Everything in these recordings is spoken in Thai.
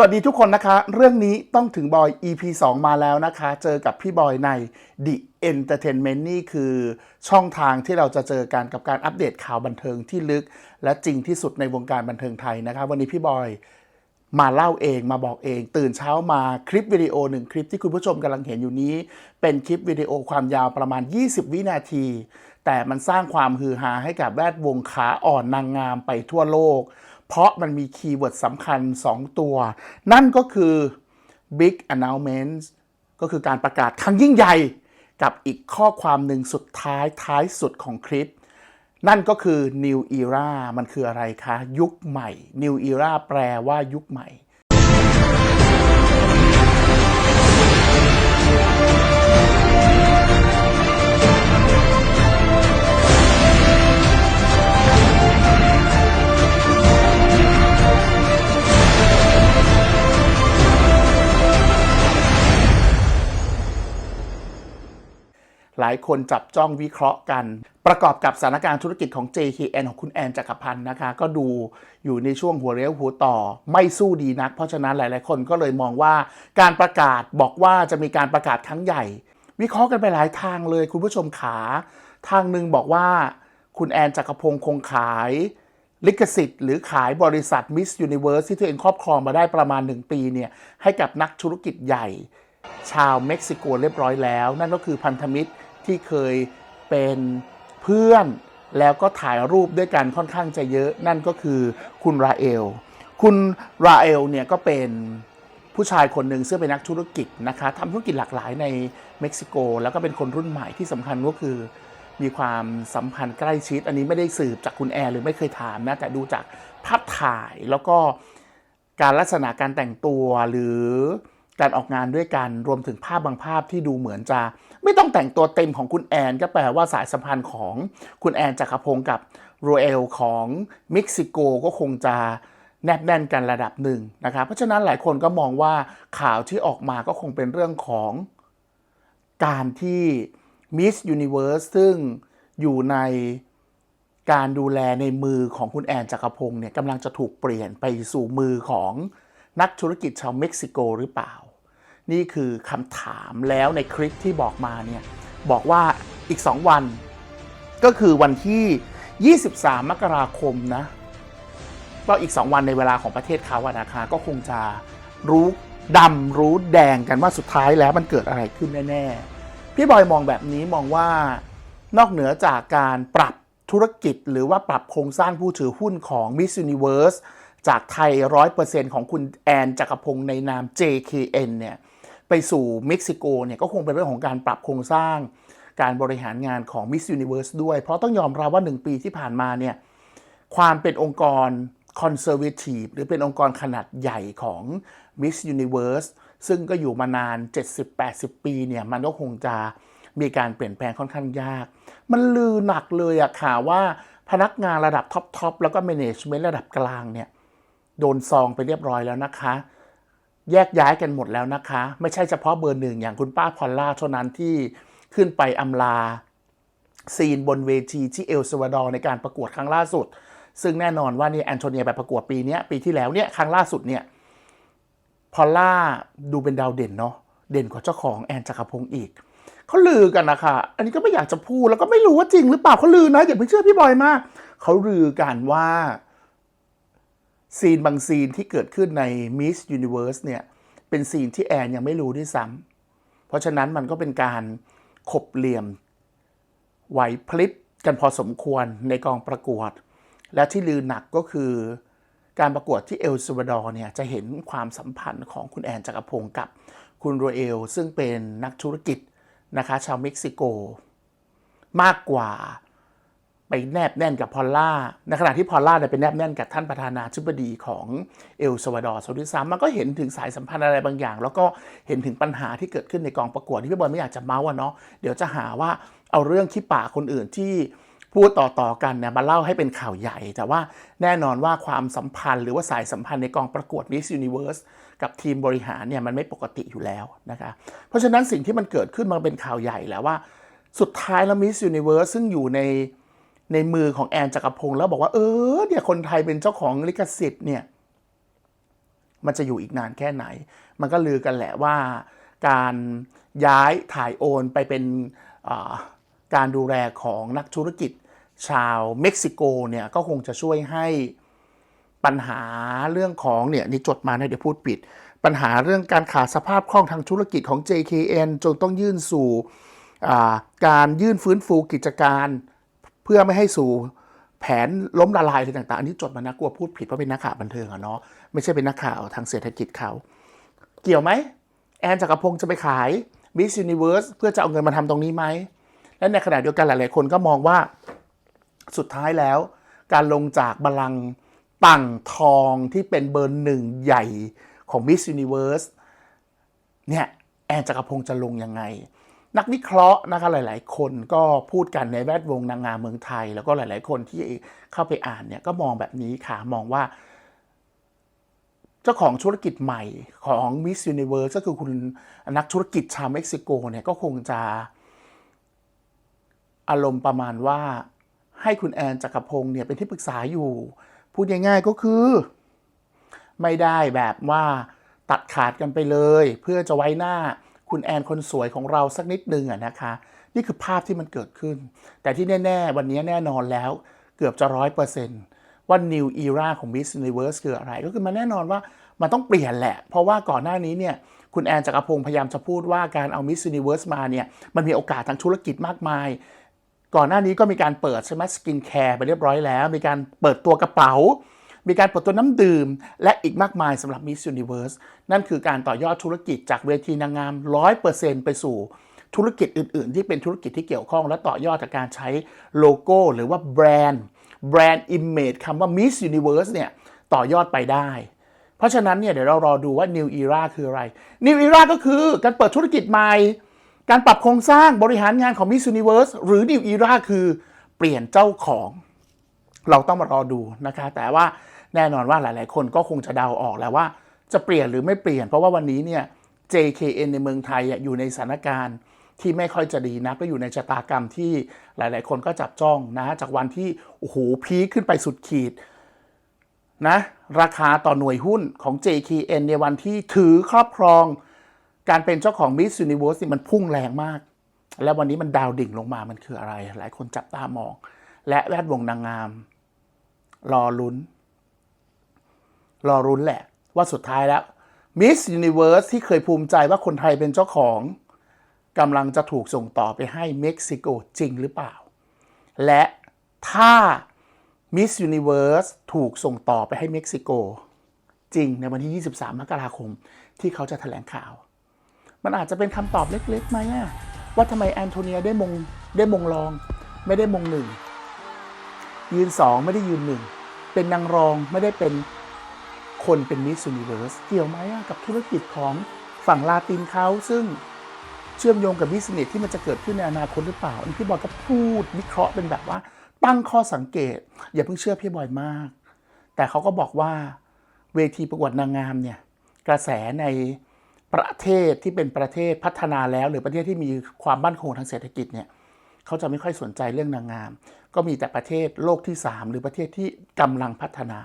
สวัสดีทุกคนนะคะ เรื่องนี้ต้องถึงบอย EP 2 มาแล้วนะคะ เจอกับพี่บอยใน The Entertainment นี่คือช่องทางที่เราจะเจอกันกับการอัปเดตข่าวบันเทิงที่ลึก และจริงที่สุดในวงการบันเทิงไทยนะคะ วันนี้พี่บอยมาเล่าเองมาบอกเอง ตื่นเช้ามาคลิปวิดีโอหนึ่งคลิปที่คุณผู้ชมกำลังเห็นอยู่นี้ เป็นคลิปวิดีโอความยาวประมาณ 20 วินาที แต่มันสร้างความฮือฮาให้กับแวดวงขาอ่อนนางงามไปทั่วโลก เพราะมันมีคีย์เวิร์ดสำคัญ 2 ตัว นั่นก็คือ big announcement ก็คือการประกาศครั้งยิ่งใหญ่กับอีกข้อความหนึ่งสุดท้ายท้ายสุดของคลิป นั่นก็คือ new era มันคืออะไรคะ ยุคใหม่ new era แปลว่ายุคใหม่ายคนจับจ้องวิเคราะห์กัน ประกอบกับสถานการณ์ธุรกิจของ JKN ของคุณแอนจักรพันธ์นะคะ ก็ดูอยู่ในช่วงหัวเรียวหัวต่อไม่สู้ดีนัก เพราะฉะนั้นหลาย ๆ คนก็เลยมองว่าการประกาศบอกว่าจะมีการประกาศครั้งใหญ่ วิเคราะห์กันไปหลายทางเลยคุณผู้ชมขาทางหนึ่งบอกว่าคุณแอนจักรพงศ์คงขายลิขสิทธิ์หรือขายบริษัท Miss Universe ที่ตัวเองครอบครองมาได้ประมาณ 1 ปีเนี่ยให้กับนักธุรกิจใหญ่ ชาวเม็กซิโกเรียบร้อยแล้ว นั่นก็คือพันธมิตร ที่เคยเป็นเพื่อนแล้วก็ถ่ายรูปด้วยกันค่อนข้างจะเยอะ นั่นก็คือคุณราเอล คุณราเอลเนี่ยก็เป็นผู้ชายคนหนึ่งซึ่งเป็นนักธุรกิจนะคะทำธุรกิจหลากหลายในเม็กซิโก แล้วก็เป็นคนรุ่นใหม่ที่สำคัญก็คือ มีความสัมพันธ์ใกล้ชิด อันนี้ไม่ได้สืบจากคุณแอร์หรือไม่เคยถามนะ แต่ดูจากภาพถ่ายแล้วก็การลักษณะการแต่งตัวหรือ การออกงานด้วยกันรวมถึงภาพบางภาพที่ดูเหมือนจะ ไม่ต้องแต่งตัวเต็มของคุณแอนก็แปลว่าสายสัมพันธ์ของคุณแอนจักรพงศ์กับโรเอลของเม็กซิโกก็คงจะแนบแน่นกันระดับหนึ่งนะครับ เพราะฉะนั้นหลายคนก็มองว่าข่าวที่ออกมาก็คงเป็นเรื่องของการที่ Miss Universe ซึ่งอยู่ในการดูแลในมือของคุณแอนจักรพงศ์เนี่ยกำลังจะถูกเปลี่ยนไปสู่มือของนักธุรกิจชาวเม็กซิโกหรือเปล่า นี่คือคำถามแล้วในคลิปที่บอกมาเนี่ยบอกว่าอีก 2 วัน ก็คือวันที่ 23 มกราคมนะก็อีก 2 วันในเวลาของประเทศเขาอะนะคะก็คงจะรู้ดำรู้แดงกันว่าสุดท้ายแล้วมันเกิดอะไรขึ้นแน่ๆ พี่บอยมองแบบนี้มองว่านอกเหนือจากการปรับธุรกิจ หรือว่าปรับโครงสร้างผู้ถือหุ้นของ Miss Universe จากไทย 100%ของคุณแอนจักรพงศ์ในนาม JKN เนี่ย ไปสู่เม็กซิโกเนี่ยก็คงเป็นเรื่องของการปรับโครงสร้าง การบริหารงานของ Miss Universe ด้วย เพราะต้องยอมรับว่า 1 ปีที่ผ่านมาเนี่ยความเป็นองค์กรคอนเซอร์ t ทีฟหรือเป็นองค์กรขนาดใหญ่ของ Miss Universe ซึ่งก็อยู่มานาน 70-80 ปีเนี่ยมันก็คงจะมีการเปลี่ยนแปลงค่อนข้างยาก มันลือหนักเลยอะข่าวว่าพนักงานระดับท็อปๆแล้วก็ Management ระดับกลางเนี่ยโดนซองไปเรียบร้อยแล้วนะคะ แยกย้ายกันหมดแล้วนะคะ ไม่ใช่เฉพาะเบอร์หนึ่งอย่างคุณป้าพอลล่าเท่านั้นที่ขึ้นไปอำลาซีนบนเวทีที่เอลซาวาดอร์ในการประกวดครั้งล่าสุด ซึ่งแน่นอนว่านี่แอนโทเนียไปประกวดปีนี้ปีที่แล้วเนี่ยครั้งล่าสุดเนี่ยพอลล่าดูเป็นดาวเด่นเนาะเด่นกว่าเจ้าของแอนจักรพงศ์อีกเขาลือกันนะคะอันนี้ก็ไม่อยากจะพูดแล้วก็ไม่รู้ว่าจริงหรือเปล่าเขาลือนะอย่าไปเชื่อพี่บอยมากเขาลือกันว่า ซีนบางซีนที่เกิดขึ้นใน Miss Universe เนี่ย เป็นซีนที่แอนยังไม่รู้ด้วยซ้ำเพราะฉะนั้นมันก็เป็นการขบเหลี่ยม ไหวพลิบกันพอสมควรในกองประกวด และที่ลือหนักก็คือการประกวดที่เอลซาวาดอร์เนี่ย จะเห็นความสัมพันธ์ของคุณแอนจักรพงศ์กับคุณโรเอล ซึ่งเป็นนักธุรกิจนะคะชาวเม็กซิโก มากกว่า ไปแนบแน่นกับพอลล่าในขณะที่พอลล่าเนี่ยไปแนบแน่นกับท่านประธานาธิบดีของเอลซาวาดอร์ซาดิซามมันก็เห็นถึงสายสัมพันธ์อะไรบางอย่าง แล้วก็เห็นถึงปัญหาที่เกิดขึ้นในกองประกวดที่พี่บอยไม่อยากจะเมาส์อะเนาะเดี๋ยวจะหาว่าเอาเรื่องขี้ปากคนอื่นที่พูดต่อๆกันเนี่ยมาเล่าให้เป็นข่าวใหญ่ แต่ว่าแน่นอนว่าความสัมพันธ์หรือว่าสายสัมพันธ์ในกองประกวด Miss Universe กับทีมบริหารเนี่ยมันไม่ปกติอยู่แล้วนะคะเพราะฉะนั้นสิ่งที่มันเกิดขึ้นมันเป็นข่าวใหญ่แล้วว่า สุดท้ายแล้ว Miss Universe ซึ่งอยู่ใน ในมือของแอนจักรพงศ์แล้วบอกว่าเออเนี่ยคนไทยเป็นเจ้าของลิขสิทธิ์เนี่ยมันจะอยู่อีกนานแค่ไหน มันก็ลือกันแหละว่า การย้ายถ่ายโอนไปเป็นการดูแลของนักธุรกิจชาวเม็กซิโกเนี่ยก็คงจะช่วยให้ปัญหาเรื่องของเนี่ยนี่จดมานะเดี๋ยวพูดปิด ปัญหาเรื่องการขาดสภาพคล่องทางธุรกิจของ JKN จนต้องยื่นสู่การยื่นฟื้นฟูกิจการ พื่อไม่ให้สู่แผนล้มละลายอะไรต่างๆ อันนี้จดมานะกลัวพูดผิดเพราะเป็นนักข่าวบันเทิงอะเนาะไม่ใช่เป็นนักข่าวทางเศรษฐกิจเขาเกี่ยวไหมแอนจักรพงศ์จะไปขาย Miss Universe เพื่อจะเอาเงินมาทำตรงนี้ไหม และในขณะเดียวกันหลายๆคนก็มองว่าสุดท้ายแล้ว การลงจากบัลลังก์ต่งทองที่เป็นเบอร์หนึ่งใหญ่ของ Miss Universe เนี่ยแอนจักรพงศ์จะลงยังไง นักวิเคราะห์นะคะหลาย ๆ คนก็พูดกันในแวดวงนางงามเมืองไทย แล้วก็หลาย ๆ คนที่เข้าไปอ่านเนี่ยก็มองแบบนี้ค่ะมองว่า เจ้าของธุรกิจใหม่ของ Miss Universe ก็คือคุณนักธุรกิจชาวเม็กซิโกเนี่ยก็คงจะ อารมณ์ประมาณว่าให้คุณแอนจักรพงศ์เนี่ยเป็นที่ปรึกษาอยู่ พูดง่ายๆก็คือ ไม่ได้แบบว่าตัดขาดกันไปเลย เพื่อจะไว้หน้า คุณแอนคนสวยของเราสักนิดนึงอะนะคะ นี่คือภาพที่มันเกิดขึ้น แต่ที่แน่ ๆ วันนี้แน่นอนแล้วเกือบจะร้อยเปอร์เซนต์ว่า New Era ของ Miss Universe คืออะไร ก็คือมันแน่นอนว่ามันต้องเปลี่ยนแหละ เพราะว่าก่อนหน้านี้เนี่ยคุณแอนจักรพงศ์พยายามจะพูดว่าการเอา Miss Universe มาเนี่ยมันมีโอกาสทางธุรกิจมากมาย ก่อนหน้านี้ก็มีการเปิดใช่ไหมสกินแคร์ไปเรียบร้อยแล้ว มีการเปิดตัวกระเป๋า มีการเปิดตัวน้ำดื่ม และอีกมากมายสำหรับ Miss Universe นั่นคือการต่อยอดธุรกิจจากเวทีนางงาม 100%ไปสู่ธุรกิจอื่น ๆ ที่เป็นธุรกิจที่เกี่ยวข้อง และต่อยอดจากการใช้โลโก้ หรือว่าแบรนด์แบรนด์ Image คำว่า Miss Universe เนี่ยต่อยอดไปได้ เพราะฉะนั้นเนี่ยเดี๋ยวเรารอดูว่า New Era คืออะไร New Era ก็คือการเปิดธุรกิจใหม่ การปรับโครงสร้างบริหารงานของ Miss Universe หรือ New Era คือเปลี่ยนเจ้าของ เราต้องมารอดูนะคะ แต่ว่า แน่นอนว่าหลายๆ คนก็คงจะเดาออกแล้วว่าจะเปลี่ยนหรือไม่เปลี่ยน เพราะว่าวันนี้เนี่ย JKN ในเมืองไทยอยู่ในสถานการณ์ที่ไม่ค่อยจะดีนะก็อยู่ในชะตากรรมที่หลาย ๆ คนก็จับจ้องนะ จากวันที่โอ้โหพีคขึ้นไปสุดขีดนะราคาต่อหน่วยหุ้นของ JKN ในวันที่ถือครอบครอง การเป็นเจ้าของ Miss Universe นี่มันพุ่งแรงมาก แล้ววันนี้มันดาวดิ่งลงมามันคืออะไร หลายคนจับตามอง และแวดวงนางงาม รอลุ้น รอรุ้นแหละว่าสุดท้ายแล้ว Miss Universe ที่เคยภูมิใจว่าคนไทยเป็นเจ้าของกำลังจะถูกส่งต่อไปให้เม็กซิโกจริงหรือเปล่า และถ้า Miss Universe ถูกส่งต่อไปให้เม็กซิโก จริงในวันที่ 23 มกราคมที่เขาจะแถลงข่าว มันอาจจะเป็นคำตอบเล็กๆไหมอะว่าทำไมแอนโทเนียได้มงได้มงรอง ไม่ได้มงหนึ่งยืนสองไม่ได้ยืนหนึ่งเป็นนางรองไม่ได้เป็น คนเป็นมิส s u นิเวิร์สเกี่ยวไหมกับธุรกิจของฝั่งลาตินเขาซึ่งเชื่อมโยงกับบิสเนสที่มันจะเกิดขึ้นในอนาคตหรือเปล่า อันพี่บอยก็พูดวิเคราะห์เป็นแบบว่า ตั้งข้อสังเกต อย่าเพิ่งเชื่อพี่บอยมาก แต่เขาก็บอกว่าเวทีประกวดนางงามเนี่ยกระแสในประเทศที่เป็นประเทศพัฒนาแล้ว หรือประเทศที่มีความมั่นคงทางเศรษฐกิจเนี่ยเขาจะไม่ค่อยสนใจเรื่องนางงาม ก็มีแต่ประเทศโลกที่ 3 หรือประเทศที่กำลังพัฒนา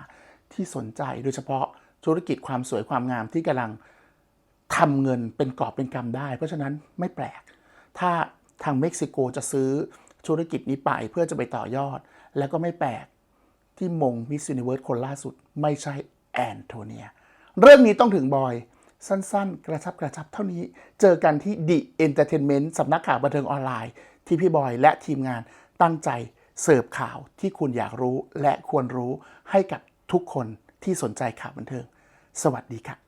ที่สนใจโดยเฉพาะธุรกิจความสวยความงามที่กำลังทำเงินเป็นกอบเป็นกำได้ เพราะฉะนั้นไม่แปลก ถ้าทางเม็กซิโกจะซื้อธุรกิจนี้ไปเพื่อจะไปต่อยอด แล้วก็ไม่แปลกที่มงมิส s u นิเวิร์สคนล่าสุดไม่ใช่แอนโทเนีย เรื่องนี้ต้องถึงบอย สั้นๆ กระชับกระชับเท่านี้ เจอกันที่ The Entertainment สำนักข่าวบันเทิงออนไลน์ ที่พี่บอยและทีมงานตั้งใจเสิร์ฟข่าวที่คุณอยากรู้และควรรู้ให้กับ ทุกคนที่สนใจข่าวบันเทิง สวัสดีค่ะ